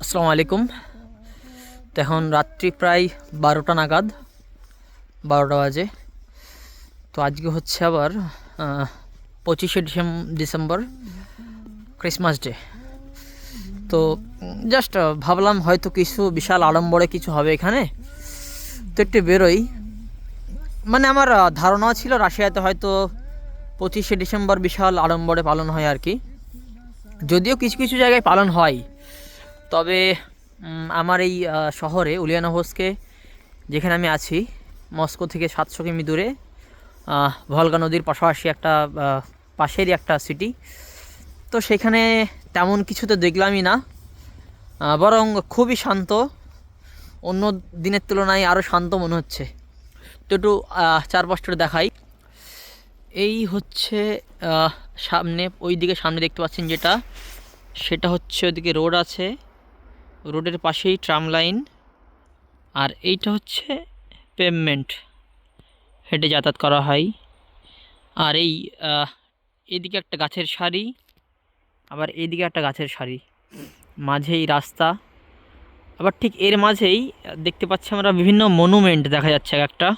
আসসালামু আলাইকুম। তো এখন রাত্রি প্রায় বারোটা নাগাদ, বারোটা বাজে। তো আজকে হচ্ছে আবার পঁচিশে ডিসেম, ডিসেম্বর, ক্রিসমাস ডে। তো জাস্ট ভাবলাম হয়তো কিছু বিশাল আড়ম্বরে কিছু হবে এখানে। তো একটু বেরোই। মানে আমার ধারণা ছিল রাশিয়াতে হয়তো পঁচিশে ডিসেম্বর বিশাল আড়ম্বরে পালন হয় আর কি। যদিও কিছু কিছু জায়গায় পালন হয়। তবে আমার এই শহরে উলিয়ানোভস্কে যেখানে আমি আছি, মস্কো থেকে সাতশো কিমি দূরে ভলগা নদীর পাশাপাশি একটা পাশেরই একটা সিটি তো সেখানে তেমন কিছু তো দেখলামই না বরং খুবই শান্ত, অন্য দিনের তুলনায় আরও শান্ত মনে হচ্ছে। তো একটু চারপাশটা দেখাই। এই হচ্ছে সামনে ওই দিকে সামনে দেখতে পাচ্ছেন যেটা, সেটা হচ্ছে ওইদিকে রোড আছে। রোডের পাশেই ট্রাম লাইন। আর এইটা হচ্ছে পেভমেন্ট হেঁটে যাতায়াত করা হয়। আর এই এদিকে একটা গাছের সারি, আবার এইদিকে একটা গাছের সারি। মাঝেই রাস্তা। আবার ঠিক এর মাঝেই দেখতে পাচ্ছি আমরা বিভিন্ন মনুমেন্ট দেখা যাচ্ছে এক একটা।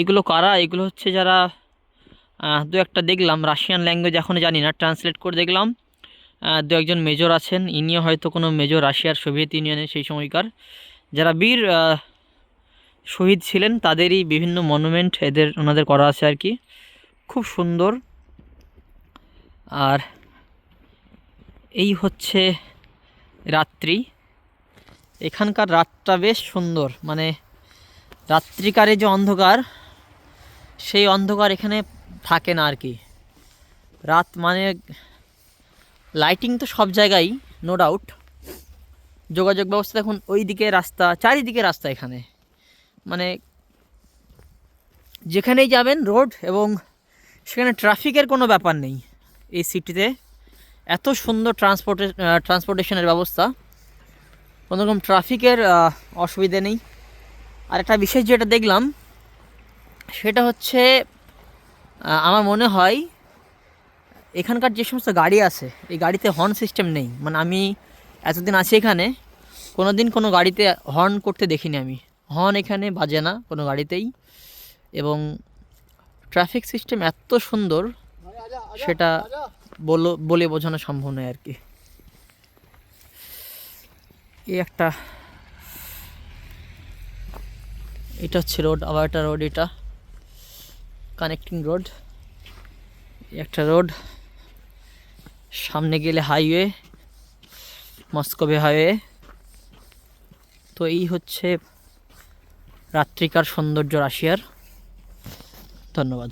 এগুলো কারা? এগুলো হচ্ছে যারা দু একটা দেখলাম। রাশিয়ান ল্যাঙ্গুয়েজ এখনও জানি না। ট্রান্সলেট করে দেখলাম। দু একজন মেজর আছেন, ইনিও হয়তো কোনো মেজর রাশিয়ার সোভিয়েত ইউনিয়নের সেই সময়কার। যারা বীর শহীদ ছিলেন, তাদেরই বিভিন্ন মনুমেন্ট এদের, ওনাদের করা আছে আর কি। খুব সুন্দর। আর এই হচ্ছে রাত্রি। এখানকার রাতটা বেশ সুন্দর মানে রাত্রিকারে যে অন্ধকার, সেই অন্ধকার এখানে থাকে না আর কি। রাত মানে লাইটিং তো সব জায়গায় নো ডাউট যোগাযোগ ব্যবস্থা দেখুন ওই দিকে রাস্তা, চারিদিকে রাস্তা এখানে। মানে যেখানেই যাবেন রোড এবং সেখানে ট্রাফিকের কোনো ব্যাপার নেই এই সিটিতে এত সুন্দর ট্রান্সপোর্টে ট্রান্সপোর্টেশনের ব্যবস্থা। কোনো রকম ট্রাফিকের অসুবিধে নেই। আর একটা বিশেষ যেটা দেখলাম, সেটা হচ্ছে আমার মনে হয় এখানকার যে সমস্ত গাড়ি আছে, এই গাড়িতে হর্ন সিস্টেম নেই। মানে আমি এতদিন আছি এখানে কোনো দিন কোনো গাড়িতে হর্ন করতে দেখিনি আমি। হর্ন এখানে বাজে না কোনো গাড়িতেই। এবং ট্রাফিক সিস্টেম এত সুন্দর, সেটা বলো, বলে বোঝানো সম্ভব নয় আর কি। এই একটা, এটা হচ্ছে রোড আবার একটা রোড এটা কানেক্টিং রোড একটা রোড সামনে গেলে হাইওয়ে মস্কোভে হাইওয়ে। তো এই হচ্ছে রাত্রিকার সৌন্দর্য রাশিয়ার। ধন্যবাদ।